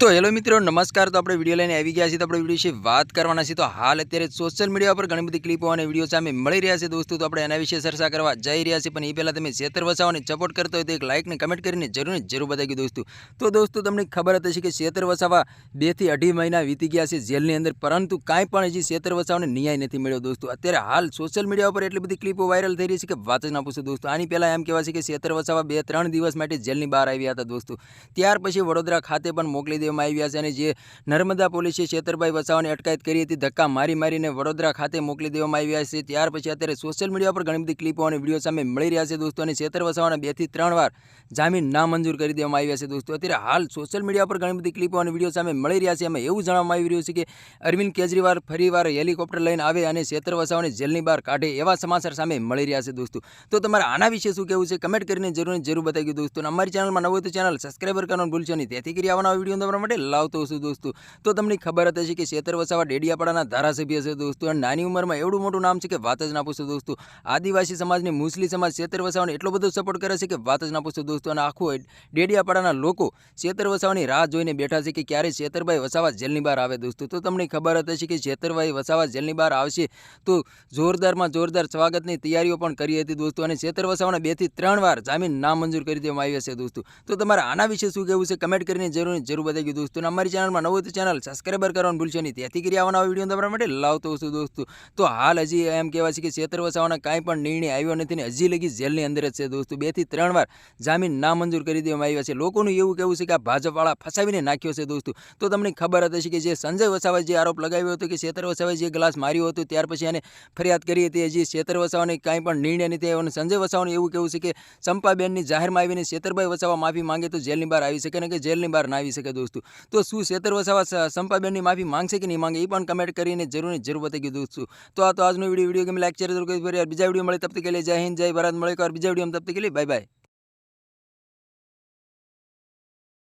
તો હેલો મિત્રો, નમસ્કાર. તો આપણે વીડિયો લઈને આવી ગયા છીએ. તો આપણે વીડિયો વિશે વાત કરવાના છીએ. તો હાલ અત્યારે સોશિયલ મીડિયા પર ઘણી બધી ક્લિપો અને વીડિયો સામે મળી રહ્યા છે દોસ્તો. તો આપણે એના વિશે ચર્ચા કરવા જઈ રહ્યા છીએ. પણ એ પહેલાં તમે શેતર વસાવાને સપોર્ટ કરતો હોય તો એક લાઇકને કમેન્ટ કરીને જરૂર જરૂર બતાવી દોસ્તો. તો દોસ્તો, તમને ખબર હતી કે શેતર વસાવા બેથી અઢી મહિના વીતી ગયા છે જેલની અંદર. પરંતુ કાંઈ પણ હજી શેતર વસાવાને ન્યાય નથી મળ્યો દોસ્તો. અત્યારે હાલ સોશિયલ મીડિયા પર એટલી બધી ક્લિપો વાયરલ થઈ રહી છે કે વાત જ ના પૂછો દોસ્તો. આની પહેલાં એમ કહેવાય છે કે શેતર વસાવા બે ત્રણ દિવસ માટે જેલની બહાર આવ્યા હતા દોસ્તો. ત્યાર પછી વડોદરા ખાતે પણ મોકલી દેવામાં આવ્યા છે અને જે નર્મદા પોલીસે છેતરભાઈ વસાવાની અટકાયત કરી હતી, ધક્કા મારી મારીને વડોદરા ખાતે મોકલી દેવામાં આવ્યા છે. ત્યાર પછી અત્યારે સોશિયલ મીડિયા પર ઘણી બધી ક્લિપો અને વીડિયો સામે મળી રહ્યા છે દોસ્તો અને છેતર વસાવાના બેથી ત્રણ વાર જામીન નામંજૂર કરી દેવામાં આવ્યા છે દોસ્તો. અત્યારે હાલ સોશિયલ મીડિયા પર ઘણી બધી ક્લિપો અને વીડિયો સામે મળી રહ્યા છે. એમાં એવું જણાવવામાં આવી રહ્યું છે કે અરવિંદ કેજરીવાલ ફરીવાર હેલિકોપ્ટર લઈને આવે અને છેતર વસાવાને જેલની બહાર કાઢે એવા સમાચાર સામે મળી રહ્યા છે દોસ્તો. તો તમારે આના વિશે શું કહેવું છે? કમેન્ટ કરીને જરૂર જરૂર બતાવી દોસ્તો. અમારી ચેનલમાં નવું તો ચેનલ સબસ્ક્રાઈબર કરવાનું ભૂલશો નહીં. તેથી કરી આવવાના વીડિયો તમારા માટે લાવતો છું દોસ્તો. તો તમને ખબર હતી કે શેતર વસાવા ડેડિયાપાડાના ધારાસભ્ય છે દોસ્તો. અને નાની ઉંમરમાં એવડું મોટું નામ છે કે વાત જ ના પૂછો દોસ્તો. આદિવાસી સમાજની, મુસ્લિમ સમાજ શેતર વસાવાને એટલો બધો સપોર્ટ કરે છે કે વાત જ ના પૂછો દોસ્તો. અને આખું ડેડિયાપાડાના લોકો શેતર વસાવાની રાહ જોઈને બેઠા છે કે ક્યારે શેતરભાઈ વસાવા જેલની બહાર આવે દોસ્તો. તો તમને ખબર હતી કે શેતરભાઈ વસાવા જેલની બહાર આવશે તો જોરદારમાં જોરદાર સ્વાગતની તૈયારીઓ પણ કરી હતી દોસ્તો. અને શેતર વસાવાને બેથી ત્રણ વાર જામીન નામંજૂર કરી દેવામાં આવ્યા છે દોસ્તો. તો તમારે આના વિશે શું કહેવું છે? કમેન્ટ કરીને જરૂર જરૂર બતાવી દોસ્તો. અમારી ચેનલમાં નવું તો ચેનલ સબસ્ક્રાઈબર કરવાનું ભૂલશો નહીં. તેથી કરી આવવાના વીડિયો તમારા માટે લાવતો છું દોસ્તો. તો હાલ હજી એમ કહેવાય છે કે છેતર વસાવાના કાંઈ પણ નિર્ણય આવ્યો નથી ને હજી લગી જેલની અંદર જ છે દોસ્તો. બેથી ત્રણ વાર જામીન નામંજૂર કરી દેવામાં આવ્યા છે. લોકોનું એવું કહેવું છે કે આ ભાજપવાળા ફસાવીને નાખ્યો છે દોસ્તો. તો તમને ખબર હતી કે જે સંજય વસાવાએ જે આરોપ લગાવ્યો હતો કે છેતર વસાવાએ જે ગ્લાસ માર્યો હતો ત્યાર પછી એને ફરિયાદ કરી હતી. હજી છેતર વસાવાને કાંઈ પણ નિર્ણય નથી આવ્યો અને સંજય વસાવાનું એવું કહેવું છે કે ચંપાબેનની જાહેરમાં આવીને શેતરભાઈ વસાવા માફી માંગે તો જેલની બહાર આવી શકે ને કે જેલની બહાર ના આવી શકે દોસ્તો. હતું. તો શું શેતર વસાવા સંપાબેનની માફી માંગશે કે નહીં માંગે એ પણ કમેન્ટ કરીને જરૂરની જરૂર બતાવી દીધું છું. તો આ તો આજનો વીડિયો વીડિયો ગમે લાઈક શેર કરી બીજા વીડિયો મળે તબ તક લે. જય હિન્દ, જય ભારત. મળે બીજા વીડિયો તબ તક લે. Bye bye